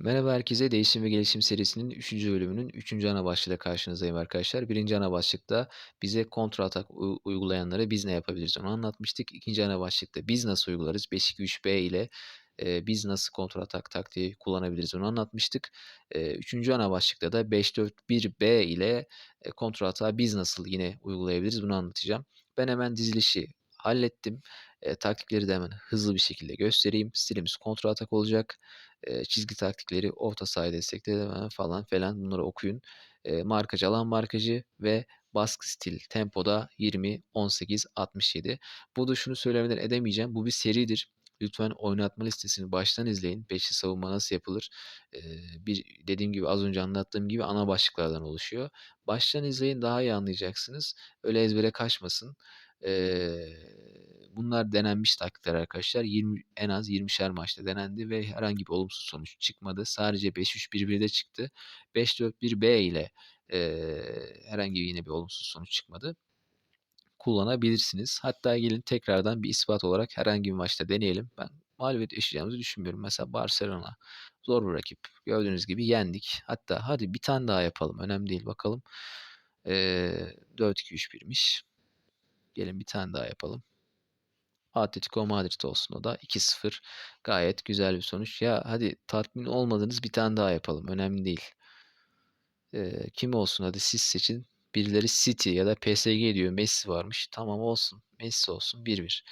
Merhaba herkese. Değişim ve Gelişim serisinin 3. bölümünün 3. ana başlığıyla karşınızdayım arkadaşlar. 1. ana başlıkta bize kontra atak uygulayanlara biz ne yapabiliriz onu anlatmıştık. 2. ana başlıkta biz nasıl uygularız? 5-2-3-B ile e, biz nasıl kontra atak taktiği kullanabiliriz onu anlatmıştık. E, 3. ana başlıkta da 5-4-1-B ile e, kontra atağı biz nasıl yine uygulayabiliriz bunu anlatacağım. Ben hemen dizilişi hallettim. E, taktikleri de hemen hızlı bir şekilde göstereyim. Stilimiz kontra atak olacak e, çizgi taktikleri, orta sahayı destekleme falan falan bunları okuyun. E, markacı alan markacı ve baskı stil tempoda 20, 18, 67. Bu da şunu söylemeden edemeyeceğim. Bu bir seridir. Lütfen oynatma listesini baştan izleyin. Beşli savunma nasıl yapılır? Ee, bir dediğim gibi az önce anlattığım gibi ana başlıklardan oluşuyor. Baştan izleyin daha iyi anlayacaksınız. Öyle ezbere kaçmasın. Ee, bunlar denenmiş taktikler arkadaşlar. 20, en az 20'şer maçta denendi ve herhangi bir olumsuz sonuç çıkmadı. Sadece 5-3-1-1'de çıktı. 5-4-1-B ile e, herhangi yine bir olumsuz sonuç çıkmadı. Kullanabilirsiniz. Hatta gelin tekrardan bir ispat olarak herhangi bir maçta deneyelim. Ben mağlubiyet yaşayacağımızı düşünmüyorum. Mesela Barcelona zor bir rakip. Gördüğünüz gibi yendik. Hatta hadi bir tane daha yapalım. Önemli değil bakalım. Ee, 4-2-3-1'miş. Gelin bir tane daha yapalım. Atletico Madrid olsun o da 2-0. Gayet güzel bir sonuç. Ya hadi tatmin olmadınız bir tane daha yapalım. Önemli değil. Ee, kim olsun hadi siz seçin. Birileri City ya da PSG diyor. Messi varmış. Tamam olsun. Messi olsun 1-1.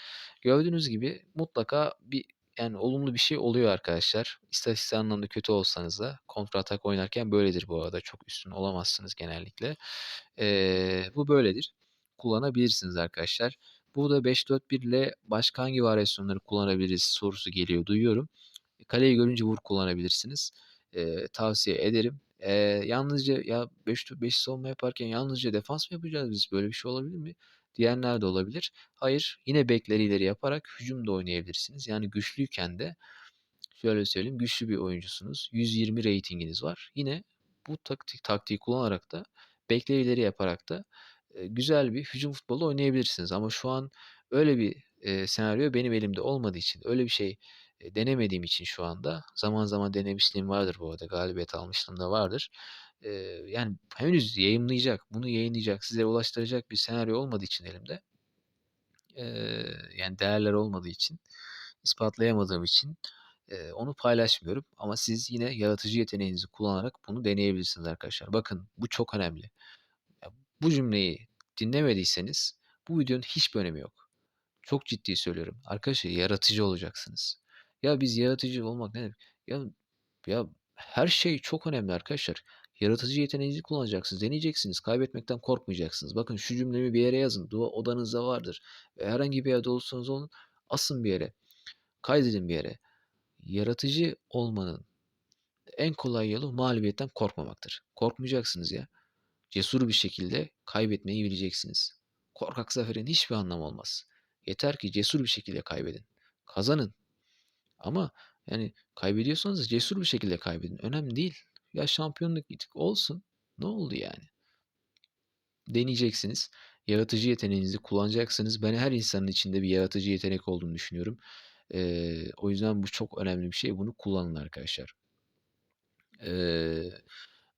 Gördüğünüz gibi mutlaka bir yani olumlu bir şey oluyor arkadaşlar. İstatistik anlamda kötü olsanız da kontra atak oynarken böyledir bu arada. Çok üstün olamazsınız genellikle. Ee, bu böyledir. Kullanabilirsiniz arkadaşlar. Burada 5-4-1 ile başka hangi varyasyonları kullanabiliriz sorusu geliyor duyuyorum. Kaleyi görünce vur kullanabilirsiniz. Ee, tavsiye ederim. Ee, yalnızca ya 5 5 savunma yaparken yalnızca defans mı yapacağız biz? Böyle bir şey olabilir mi? Diyenler de olabilir. Hayır, yine bekleri ileri yaparak hücum da oynayabilirsiniz. Yani güçlüyken de şöyle söyleyeyim, güçlü bir oyuncusunuz. 120 reytinginiz var. Yine bu taktik taktiği kullanarak da bekleri ileri yaparak da e, güzel bir hücum futbolu oynayabilirsiniz. Ama şu an öyle bir senaryo benim elimde olmadığı için, öyle bir şey denemediğim için şu anda zaman zaman denemişliğim vardır bu arada. Galibiyet almışlığım da vardır. Yani henüz yayınlayacak, bunu yayınlayacak, size ulaştıracak bir senaryo olmadığı için elimde. Yani değerler olmadığı için, ispatlayamadığım için onu paylaşmıyorum. Ama siz yine yaratıcı yeteneğinizi kullanarak bunu deneyebilirsiniz arkadaşlar. Bakın bu çok önemli. Bu cümleyi dinlemediyseniz bu videonun hiçbir önemi yok. Çok ciddi söylüyorum. Arkadaşlar yaratıcı olacaksınız. Ya biz yaratıcı olmak ne demek? Ya ya her şey çok önemli arkadaşlar. Yaratıcı yeteneğinizi kullanacaksınız. Deneyeceksiniz. Kaybetmekten korkmayacaksınız. Bakın şu cümlemi bir yere yazın. Dua odanızda vardır. Herhangi bir yerde olursanız olun. Asın bir yere. Kaydedin bir yere. Yaratıcı olmanın en kolay yolu mağlubiyetten korkmamaktır. Korkmayacaksınız ya. Cesur bir şekilde kaybetmeyi bileceksiniz. Korkak zaferin hiçbir anlamı olmaz. Yeter ki cesur bir şekilde kaybedin. Kazanın. Ama yani kaybediyorsanız cesur bir şekilde kaybedin. Önemli değil. Ya şampiyonluk gittik olsun. Ne oldu yani? Deneyeceksiniz. Yaratıcı yeteneğinizi kullanacaksınız. Ben her insanın içinde bir yaratıcı yetenek olduğunu düşünüyorum. Ee, o yüzden bu çok önemli bir şey. Bunu kullanın arkadaşlar. Ee,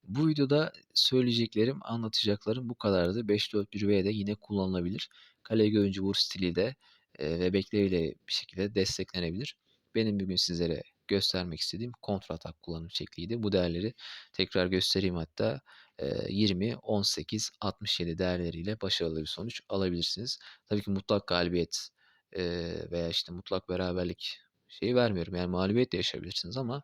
bu videoda söyleyeceklerim, anlatacaklarım bu kadardı. 5-4-1 de yine kullanılabilir. Kale görünce vur stili de e, ve bekleriyle bir şekilde desteklenebilir. Benim bugün sizlere göstermek istediğim kontra atak kullanım şekliydi. Bu değerleri tekrar göstereyim hatta. E, 20, 18, 67 değerleriyle başarılı bir sonuç alabilirsiniz. Tabii ki mutlak galibiyet e, veya işte mutlak beraberlik şeyi vermiyorum. Yani mağlubiyet de yaşayabilirsiniz ama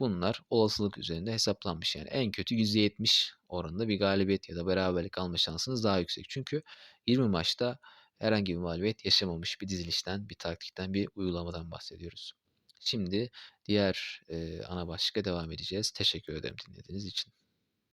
Bunlar olasılık üzerinde hesaplanmış. Yani en kötü %70 oranında bir galibiyet ya da beraberlik alma şansınız daha yüksek. Çünkü 20 maçta herhangi bir mağlubiyet yaşamamış bir dizilişten, bir taktikten, bir uygulamadan bahsediyoruz. Şimdi diğer e, ana başlığa devam edeceğiz. Teşekkür ederim dinlediğiniz için.